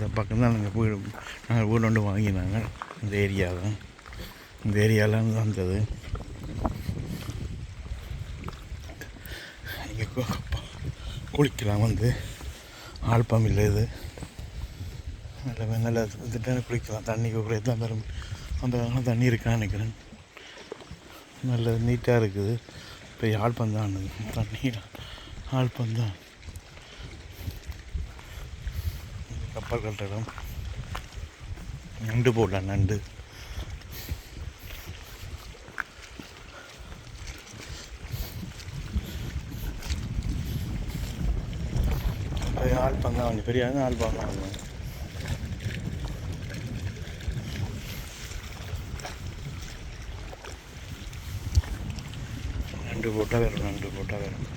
இந்த பக்கம் தான் நாங்கள் வீடு நாங்கள் வீடு ஒன்று வாங்கினாங்க. இந்த ஏரியா தான் இந்த ஏரியாவில் வந்தது. இங்கே குளிக்கலாம் வந்து. ஆழ்பம் இல்லை இது. நல்ல நல்ல திட்டம் குளிக்கலாம். தண்ணி கூட தான் வரும் அந்த பக்கம் தண்ணி இருக்கான்னு நினைக்கிறேன். நல்ல நீட்டாக இருக்குது. இப்போ யாழ்ப்பம் தான் தண்ணி ஆழ்பம் தான். கப்பல் நண்டு போடலாம் நண்டு. ஆள் தான் கொஞ்சம் பெரிய ஆள் தான் நண்டு போட்டால் வரும் நண்டு போட்டால் வரும்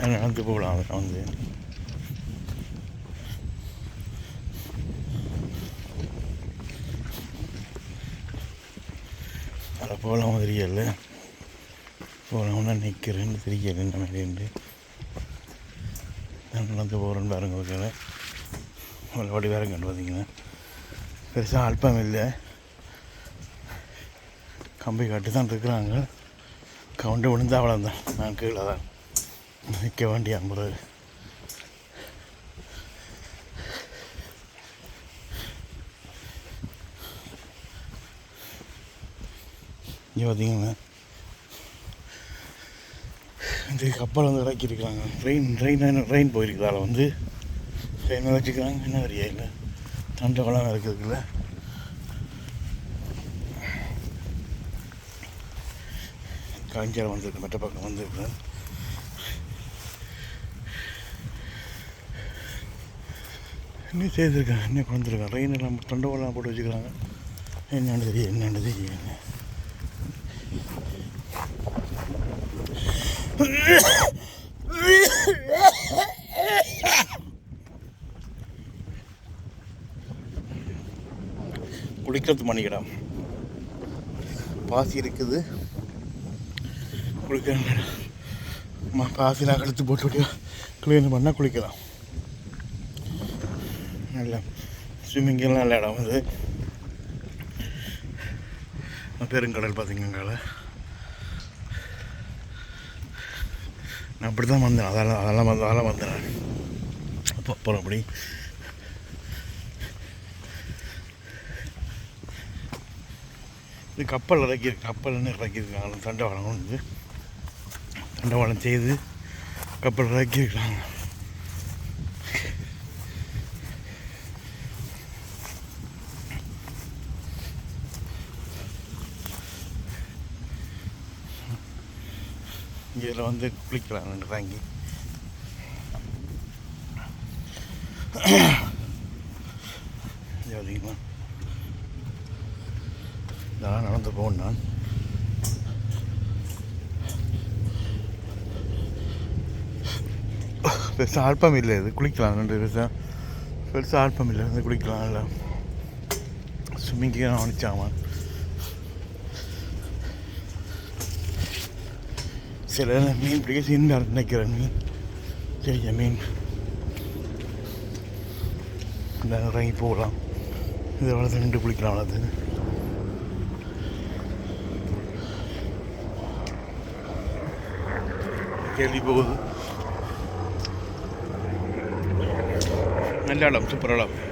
நடந்து போகலாம் அதில் வந்து. அதில் போகலாம் தெரியல. போகலாம்னா நிற்கிறேன்னு தெரியல என்ன மாதிரின்ட்டு நான் நடந்து போகிறேன்னு பாருங்க ஓகேல ஒரு வாடி வேறு கண்டு பார்த்தீங்கன்னா பெருசாக அல்பம் இல்லை. கம்பி கட்டி தான் இருக்கிறாங்க. கவுண்டு விழுந்தா அவ்வளோதான் நான் கீழே தான். நிற்க வேண்டிய முறை இங்கே பார்த்தீங்கன்னா இந்த கப்பல் வந்து இறக்கியிருக்கிறாங்க. ட்ரெயின் ட்ரெயின் ட்ரெயின் போயிருக்குதால வந்து ட்ரெயின் வச்சுக்கிறாங்க என்ன வரியா இல்லை. தண்டை குளம் இருக்குதுல்ல காஞ்சாரம் வந்திருக்கு. மெட்ட பக்கம் வந்துருக்குறேன் என்ன செய்திருக்காங்க? என்ன கொண்டுருக்காங்க? ரெயின் எல்லாம் தொண்டவெல்லாம் போட்டு வச்சுக்கிறாங்க. என்னென்னு தெரியும் என்னென்னு தெரியும் குளிக்கிறது மணிக்கிடம் பாசி இருக்குது. குளிக்கிற பாசிலாம் கழுத்து போட்டு விட்டு க்ளீன் பண்ணால் குளிக்கலாம். நல்ல ஸ்விம்மிங்கெல்லாம் நல்ல இடம் அது பெருங்கடல் பார்த்தீங்கங்கால நான் அப்படி தான் வந்தேன். அதெல்லாம் அதெல்லாம் வந்து அதெல்லாம் வந்தேன். அப்போ அப்புறம் அப்படி. இது கப்பல் இறக்கி கப்பல்னு இறக்கியிருக்காங்க? தண்டவாளம் வந்து தண்டவாளம் செய்து கப்பல் இறக்கியிருக்காங்க. இதில் வந்து குளிக்கலாம் ரெண்டு தாங்கி அதிகமாக இதெல்லாம் நடந்து போகணும் நான். பெருசாக ஆல்பம் இல்லை இது குளிக்கலாம் ரெண்டு பெருசாக பெருசாக ஆல்பம் இல்லை வந்து குளிக்கலாம் இல்லை ஸ்விம்மிங்க்கு நான் சில மீன் பிடிக்க சீன் நினைக்கிறேன் மீன். பெரிய மீன். இந்த இறங்கி போகலாம். இதை வளர்த்து நின்று குளிக்கலாம் வளர்த்து கேள்வி போகுது. நல்ல இடம் சூப்பர் இடம்.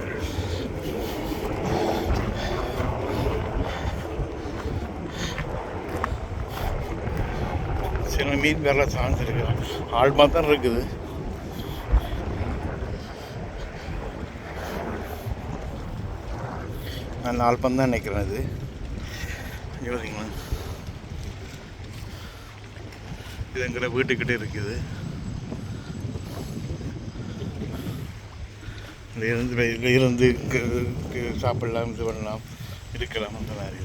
சில மீன் வேற சான்ஸ் இருக்குது ஆள் தான் இருக்குது. நான் நாலு பந்தான் தான் நினைக்கிறேன் இது யோசிங்களா இது எங்கிட்ட வீட்டுக்கிட்டே இருக்குது. இதுல இருந்து வெளியில இருந்து க- சாப்பிடலாம் இது பண்ணலாம் இருக்கலாம் அந்த மாதிரி.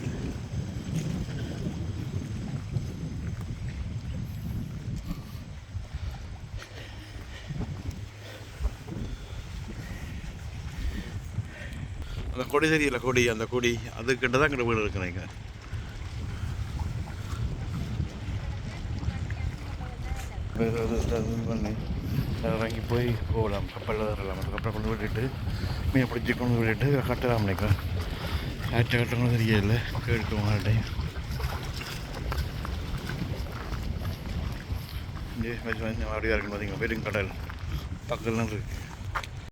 அந்த கொடி தெரியல கொடி அந்த கொடி அதுக்கிட்ட தான் கிட்ட வீடு இருக்கு நினைக்கிறேன் இறங்கி போய் போகலாம் கப்பலில் வரலாம் அதுக்கப்புறம் கொண்டு விட்டுட்டு மீன் பிடிச்சி கொண்டு விட்டுட்டு கட்டலாம் நினைக்கிறேன் ஆற்ற கட்டணும் தெரியல கேட்கும் டைம் இங்கே வச்சு வந்து பார்த்தீங்க வெறும் கடல். பக்கத்துலாம் இருக்கு.